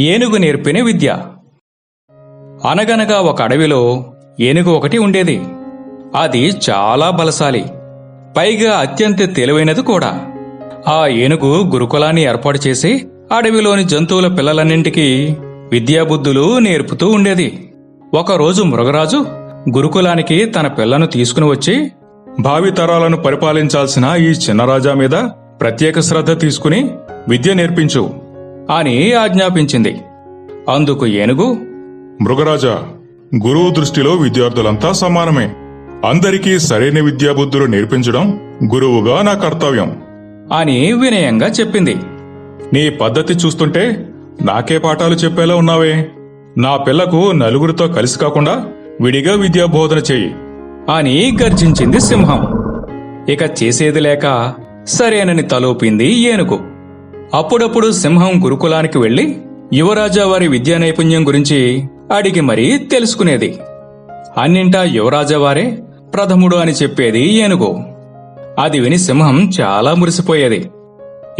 ఏనుగు నేర్పిన విద్య. అనగనగా ఒక అడవిలో ఏనుగు ఒకటి ఉండేది. అది చాలా బలశాలి. పైగా అత్యంత తెలివైనది కూడా. ఆ ఏనుగు గురుకులాన్ని ఏర్పాటు చేసి అడవిలోని జంతువుల పిల్లలన్నింటికీ విద్యాబుద్ధులు నేర్పుతూ ఉండేది. ఒకరోజు మృగరాజు గురుకులానికి తన పిల్లను తీసుకుని వచ్చి భావితరాలను పరిపాలించాల్సిన ఈ చిన్న రాజా మీద ప్రత్యేక శ్రద్ధ తీసుకుని విద్య నేర్పించు. అని ఆజ్ఞాపించింది. అందుకు ఏనుగు మృగరాజా గురువు దృష్టిలో విద్యార్థులంతా సమానమే. అందరికీ సరైన విద్యాబుద్ధులు నేర్పించడం గురువుగా నా కర్తవ్యం. అని వినయంగా చెప్పింది. నీ పద్ధతి చూస్తుంటే నాకే పాఠాలు చెప్పేలా ఉన్నావే. నా పిల్లకు నలుగురితో కలిసి కాకుండా విడిగా విద్యాబోధన చెయ్యి అని గర్జించింది సింహం. ఇక చేసేది లేక సరేనని తలోపింది ఏనుగు. అప్పుడప్పుడు సింహం గురుకులానికి వెళ్ళి యువరాజా వారి విద్యా నైపుణ్యం గురించి అడిగి మరీ తెలుసుకునేది. అన్నింటా యువరాజా వారే ప్రథముడు అని చెప్పేది ఏనుగు. అది విని సింహం చాలా మురిసిపోయేది.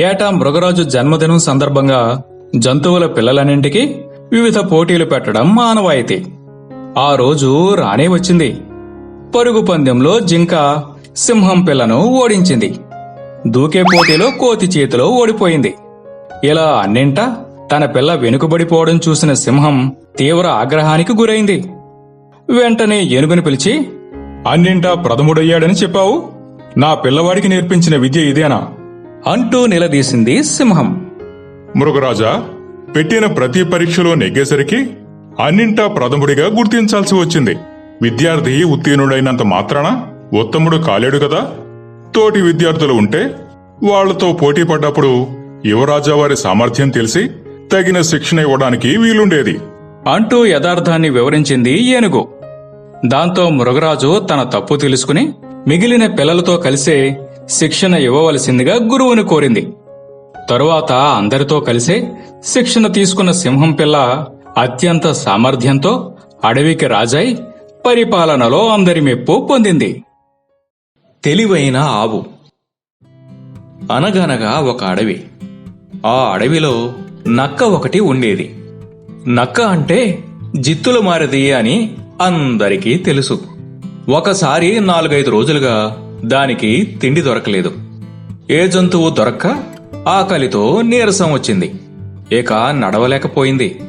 ఏటా మృగరాజు జన్మదినం సందర్భంగా జంతువుల పిల్లలన్నింటికీ వివిధ పోటీలు పెట్టడం మానవాయితీ. ఆ రోజు రానే వచ్చింది. పరుగు పందెంలో జింక సింహం పిల్లను ఓడించింది. దూకే పోటీలో కోతి చేతిలో ఓడిపోయింది. ఇలా అన్నింటా? తన పిల్ల వెనుకబడిపోవడం చూసిన సింహం తీవ్ర ఆగ్రహానికి గురైంది. వెంటనే ఏనుగుని పిలిచి అన్నింటా ప్రథముడయ్యాడని చెప్పావు? నా పిల్లవాడికి నేర్పించిన విద్య ఇదేనా? అంటూ నిలదీసింది సింహం. మృగరాజా పెట్టిన ప్రతి పరీక్షలో నెగ్గేసరికి అన్నింటా ప్రథముడిగా గుర్తించాల్సి వచ్చింది. విద్యార్థి ఉత్తీర్ణుడైనంత మాత్రాన ఉత్తముడు కాలేడు కదా? తోటి విద్యార్థులు ఉంటే వాళ్ళతో పోటీ పడ్డప్పుడు యువరాజా వారి సామర్థ్యం తెలిసి తగిన శిక్షణ ఇవ్వడానికి వీలుండేది. అంటూ యథార్థాన్ని వివరించింది ఏనుగు. దాంతో మృగరాజు తన తప్పు తెలుసుకుని మిగిలిన పిల్లలతో కలిసే శిక్షణ ఇవ్వవలసిందిగా గురువుని కోరింది. తరువాత అందరితో కలిసే శిక్షణ తీసుకున్న సింహం పిల్ల అత్యంత సామర్థ్యంతో అడవికి రాజై పరిపాలనలో అందరి మెప్పు పొందింది. తెలివైన ఆవు. అనగనగా ఒక అడవి. ఆ అడవిలో నక్క ఒకటి ఉండేది. నక్క అంటే జిత్తుల మారది అని అందరికీ తెలుసు. ఒకసారి నాలుగైదు రోజులుగా దానికి తిండి దొరకలేదు. ఏ జంతువు దొరక్క ఆకలితో నీరసం వచ్చింది. ఇక నడవలేకపోయింది.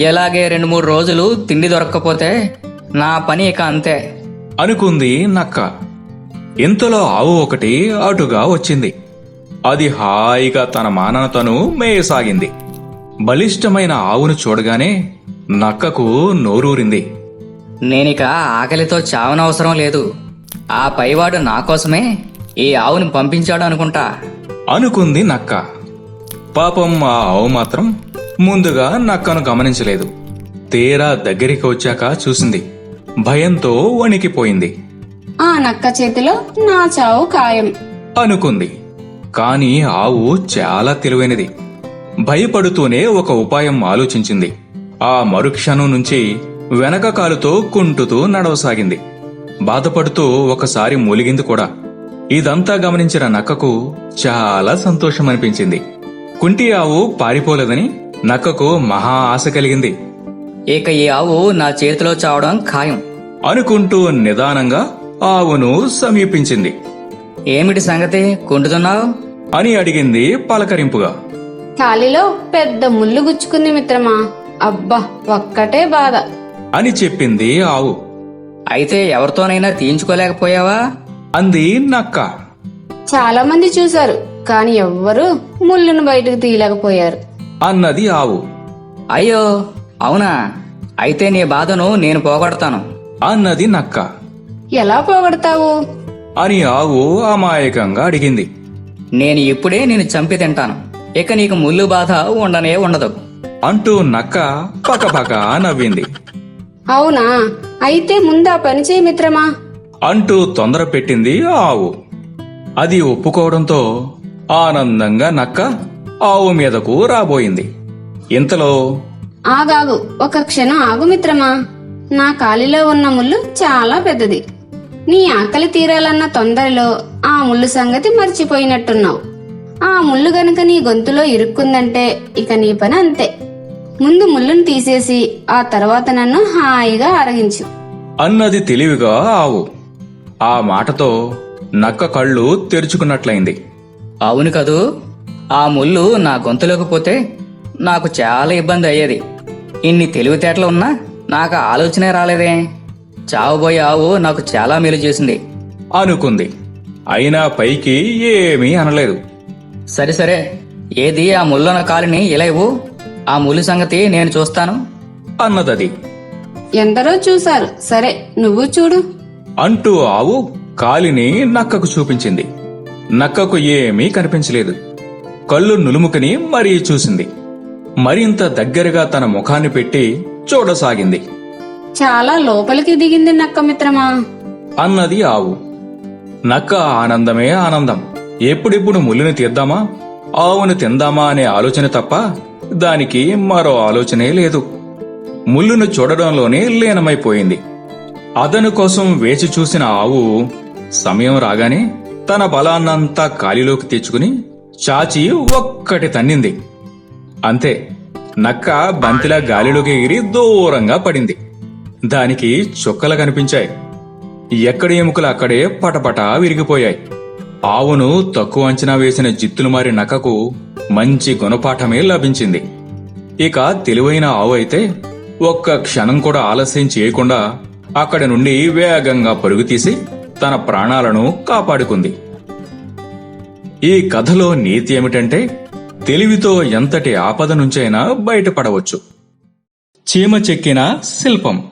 ఎలాగే రెండు మూడు రోజులు తిండి దొరక్కపోతే నా పని ఇక అంతే. అనుకుంది నక్క. ఇంతలో ఆవు ఒకటి అటుగా వచ్చింది. అది హాయిగా తన మానన తను మేయసాగింది. బలిష్టమైన ఆవును చూడగానే నక్కకు నోరూరింది. నేనిక ఆకలితో చావనవసరం లేదు. ఆ పైవాడు నా కోసమే ఈ ఆవుని పంపించాడు అనుకుంటా. అనుకుంది నక్క. పాపం ఆ ఆవు మాత్రం ముందుగా నక్కను గమనించలేదు. తీరా దగ్గరికి వచ్చాక చూసింది. భయంతో వణికిపోయింది. ఆ నక్క చేతిలో నా చావు ఖాయం. అనుకుంది. కాని ఆవు చాలా తెలివైనది. భయపడుతూనే ఒక ఉపాయం ఆలోచించింది. ఆ మరుక్షణం నుంచి వెనక కాలుతో కుంటుతూ నడవసాగింది. బాధపడుతూ ఒకసారి మూలిగింది కూడా. ఇదంతా గమనించిన నక్కకు చాలా సంతోషం అనిపించింది కుంటి ఆవు పారిపోలేదని నక్కకు మహా ఆశ కలిగింది. ఇక ఈ ఆవు నా చేతిలో చావడం ఖాయం. అనుకుంటూ నిదానంగా ఆవును సమీపించింది. ఏమిటి సంగతి? కుంటున్నావు అని అడిగింది పలకరింపుగా. కాలిలో పెద్ద ముళ్ళు గుచ్చుకుంది మిత్రమా. అబ్బా ఒక్కటే బాధ. అని చెప్పింది ఆవు. అయితే ఎవరితోనైనా తీయించుకోలేకపోయావా? అంది నక్క. చాలా మంది చూశారు కాని ఎవ్వరూ ముళ్ళును బయటకు తీయలేకపోయారు. అన్నది ఆవు. అయ్యో అవునా? అయితే నీ బాధను నేను పోగొడతాను. అన్నది నక్క. ఎలా పోగొడతావు? అని ఆవు అమాయకంగా అడిగింది. నేను ఇప్పుడే నిన్ను చంపి తింటాను. ఇక నీకు ముళ్ళు బాధ ఉండనే ఉండదు. అంటూ నక్క పకపక నవ్వింది. అవునా? అయితే ముందా పని చేయి మిత్రమా? అంటూ తొందర పెట్టింది ఆవు. అది ఒప్పుకోవడంతో ఆనందంగా నక్క ఆవు మీదకు రాబోయింది. ఇంతలో ఆగాగు ఒక క్షణం ఆగు మిత్రమా? నా కాలిలో ఉన్న ముళ్ళు చాలా పెద్దది. నీ ఆకలి తీరాలన్న తొందరలో ఆ ముళ్ళు సంగతి మర్చిపోయినట్టున్నావు. ఆ ముళ్ళు గనుక నీ గొంతులో ఇరుక్కుందంటే ఇక నీ పని అంతే. ముందు ముళ్ళును తీసేసి ఆ తర్వాత నన్ను హాయిగా అరగించు. అన్నది తెలివిగా ఆవు. ఆ మాటతో నక్క కళ్ళు తెరుచుకున్నట్లయింది. అవును కదూ ఆ ముళ్ళు నా గొంతులోకి పోతే నాకు చాలా ఇబ్బంది అయ్యేది. ఇన్ని తెలివితేటలు ఉన్నా నాకు ఆ ఆలోచనే రాలేదే. చావబోయే ఆవు నాకు చాలా మేలు చేసింది. అనుకుంది. అయినా పైకి ఏమీ అనలేదు. సరే సరే. ఏది ఆ ముళ్ళన కాలిని ఇలా ఇవ్వు. ఆ ముళ్ళు సంగతి నేను చూస్తాను. అన్నదది. ఎందరో చూశారు. సరే నువ్వు చూడు. అంటూ ఆవు కాలిని నక్కకు చూపించింది. నక్కకు ఏమీ కనిపించలేదు. కళ్ళు నులుముకుని మరీ చూసింది. మరింత దగ్గరగా తన ముఖాన్ని పెట్టి చూడసాగింది. చాలా లోపలికి దిగింది నక్క మిత్రమా? అన్నది ఆవు. నక్క ఆనందమే ఆనందం. ఎప్పుడిప్పుడు ముళ్ళుని తీద్దామా? ఆవును తిందామా అనే ఆలోచన తప్ప దానికి మరో ఆలోచనే లేదు. ముళ్ళును చూడడంలోనే లీనమైపోయింది. అదను కోసం వేచి చూసిన ఆవు సమయం రాగానే తన బలాన్నంతా కాలిలోకి తెచ్చుకుని చాచి ఒక్కటి తన్నింది. అంతే నక్క బంతిలా గాలిలోకి ఎగిరి దూరంగా పడింది. దానికి చుక్కలు కనిపించాయి. ఎక్కడి ఎముకలు అక్కడే పటపట విరిగిపోయాయి. ఆవును తక్కువ అంచనా వేసిన జిత్తులు మారి నకకు మంచి గుణపాఠమే లభించింది. ఇక తెలివైన ఆవు అయితే ఒక్క క్షణం కూడా ఆలస్యం చేయకుండా అక్కడి నుండి వేగంగా పరుగుతీసి తన ప్రాణాలను కాపాడుకుంది. ఈ కథలో నీతి ఏమిటంటే తెలివితో ఎంతటి ఆపద నుంచైనా బయటపడవచ్చు. చీమ చెక్కిన శిల్పం.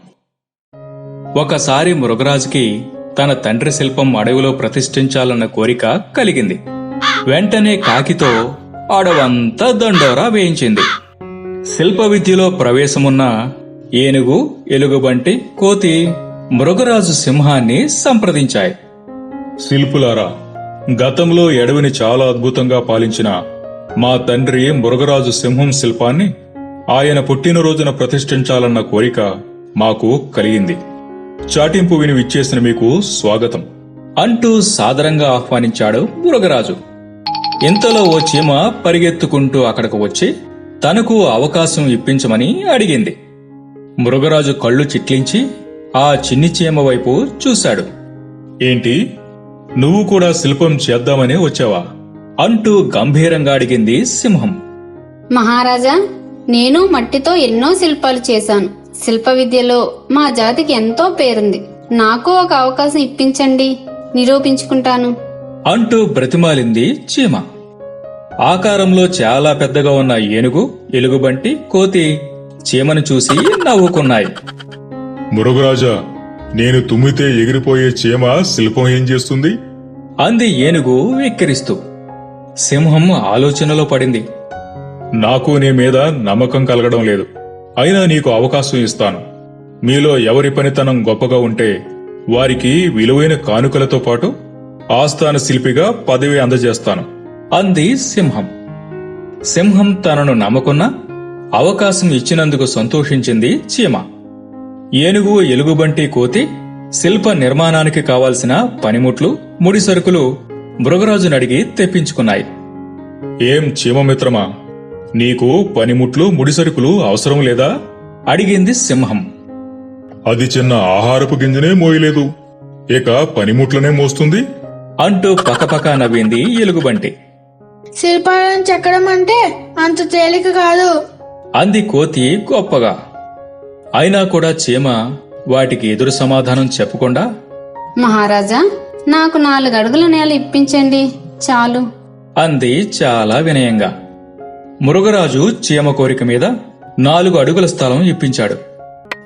ఒకసారి మృగరాజుకి తన తండ్రి శిల్పం అడవిలో ప్రతిష్ఠించాలన్న కోరిక కలిగింది. వెంటనే కాకితో అడవంతా దండోరా వేయించింది. శిల్ప విద్యలో ప్రవేశమున్న ఏనుగు ఎలుగుబంటి కోతి మృగరాజు సింహాన్ని సంప్రదించాయి. శిల్పులారా గతంలో ఎడవిని చాలా అద్భుతంగా పాలించిన మా తండ్రి మృగరాజు సింహం శిల్పాన్ని ఆయన పుట్టినరోజున ప్రతిష్ఠించాలన్న కోరిక మాకు కలిగింది. చాటింపు విని విచ్చేసిన మీకు స్వాగతం. అంటూ సాదరంగా ఆహ్వానించాడు మృగరాజు ఇంతలో ఓ చీమ పరిగెత్తుకుంటూ అక్కడకు వచ్చి తనకు అవకాశం ఇప్పించమని అడిగింది. మృగరాజు కళ్ళు చిట్లించి ఆ చిన్ని చీమ వైపు చూశాడు. ఏంటి? నువ్వు కూడా శిల్పం చేద్దామనే వచ్చావా? అంటూ గంభీరంగా అడిగింది సింహం. మహారాజా నేను మట్టితో ఎన్నో శిల్పాలు చేశాను. శిల్ప విద్యలో మా జాతికి ఎంతో పేరుంది. నాకు ఒక అవకాశం ఇప్పించండి. నిరూపించుకుంటాను. అంటూ బ్రతిమాలింది చీమ. ఆకారంలో చాలా పెద్దగా ఉన్న ఏనుగు ఎలుగుబంటి కోతి చీమను చూసి నవ్వుకున్నాయి. మురుగరాజా నేను తుమ్మితే ఎగిరిపోయే చీమ శిల్పం ఏం చేస్తుంది? అంది ఏనుగు వెక్కిరిస్తూ. సింహం ఆలోచనలో పడింది. నాకు నీ మీద నమ్మకం కలగడం లేదు. అయినా నీకు అవకాశం ఇస్తాను. మీలో ఎవరి పనితనం గొప్పగా ఉంటే వారికి విలువైన కానుకలతో పాటు ఆస్థాన శిల్పిగా పదవి అందజేస్తాను. అంది సింహం. సింహం తనను నమ్మకున్న అవకాశం ఇచ్చినందుకు సంతోషించింది చీమ. ఏనుగు ఎలుగుబంటి కోతి శిల్ప నిర్మాణానికి కావాల్సిన పనిముట్లు ముడి సరుకులు మృగరాజును అడిగి తెప్పించుకున్నాయి. ఏం చీమమిత్రమా నీకు పనిముట్లు ముడిసరుకులు అవసరం లేదా? అడిగింది సింహం. అది చిన్న ఆహారపు గింజనే మోయలేదు. ఇక పనిముట్లనే మోస్తుంది? అంటూ పకపక నవ్వింది ఎలుగుబంటి. శిల్పాలను చెక్కడం అంటే అంత తేలిక కాదు. అంది కోతి గొప్పగా. అయినా కూడా చీమ వాటికి ఎదురు సమాధానం చెప్పకుండా? మహారాజా నాకు నాలుగు అడుగుల నేల ఇప్పించండి చాలు. అంది చాలా వినయంగా. మురుగరాజు చీమ కోరిక మీద నాలుగు అడుగుల స్థలం ఇప్పించాడు.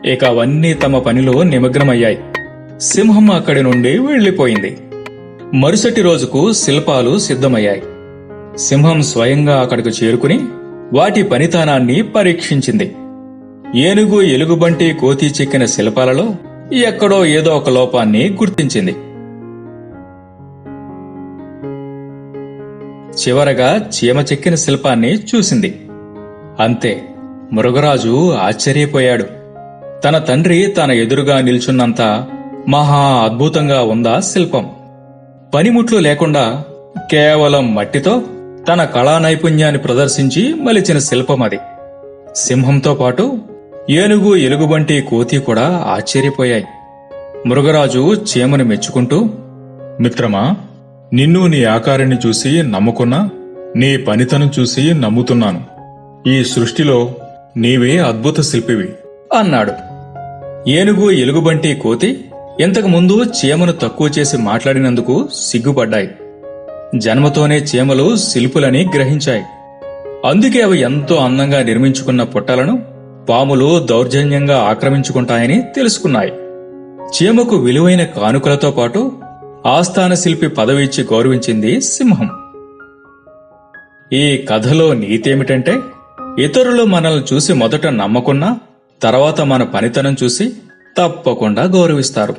ఇక అవన్నీ తమ పనిలో నిమగ్నమయ్యాయి. సింహం అక్కడి నుండి వెళ్ళిపోయింది మరుసటి రోజుకు శిల్పాలు సిద్ధమయ్యాయి. సింహం స్వయంగా అక్కడికి చేరుకుని వాటి పనితనాన్ని పరీక్షించింది. ఏనుగు ఎలుగుబంటి కోతి చెక్కిన శిల్పాలలో ఎక్కడో ఏదో ఒక లోపాన్ని గుర్తించింది. చివరగా చీమ చెక్కిన శిల్పాన్ని చూసింది. అంతే మృగరాజు ఆశ్చర్యపోయాడు. తన తండ్రి తన ఎదురుగా నిల్చున్నంత మహా అద్భుతంగా ఉందా శిల్పం? పనిముట్లు లేకుండా కేవలం మట్టితో తన కళా నైపుణ్యాన్ని ప్రదర్శించి మలిచిన శిల్పం అది. సింహంతో పాటు ఏనుగు ఎలుగుబంటి కోతి కూడా ఆశ్చర్యపోయాయి. మృగరాజు చీమను మెచ్చుకుంటూ మిత్రమా నిన్ను నీ ఆకారాన్ని చూసి నమ్ముకున్నా నీ పనితనం చూసి నమ్ముతున్నాను. ఈ సృష్టిలో నీవే అద్భుత శిల్పివి అన్నాడు. ఏనుగు ఎలుగుబంటి కోతి ఇంతకుముందు చీమను తక్కువ చేసి మాట్లాడినందుకు సిగ్గుపడ్డాయి. జన్మతోనే చీమలు శిల్పులని గ్రహించాయి. అందుకే అవి ఎంతో అందంగా నిర్మించుకున్న పుట్టలను పాములు దౌర్జన్యంగా ఆక్రమించుకుంటాయని తెలుసుకున్నాయి. చీమకు విలువైన కానుకలతో పాటు ఆస్థాన శిల్పి పదవి ఇచ్చి గౌరవించింది సింహం. ఈ కథలో నీతేమిటంటే ఇతరులు మనల్ని చూసి మొదట నమ్మకున్నా తర్వాత మన పనితనం చూసి తప్పకుండా గౌరవిస్తారు.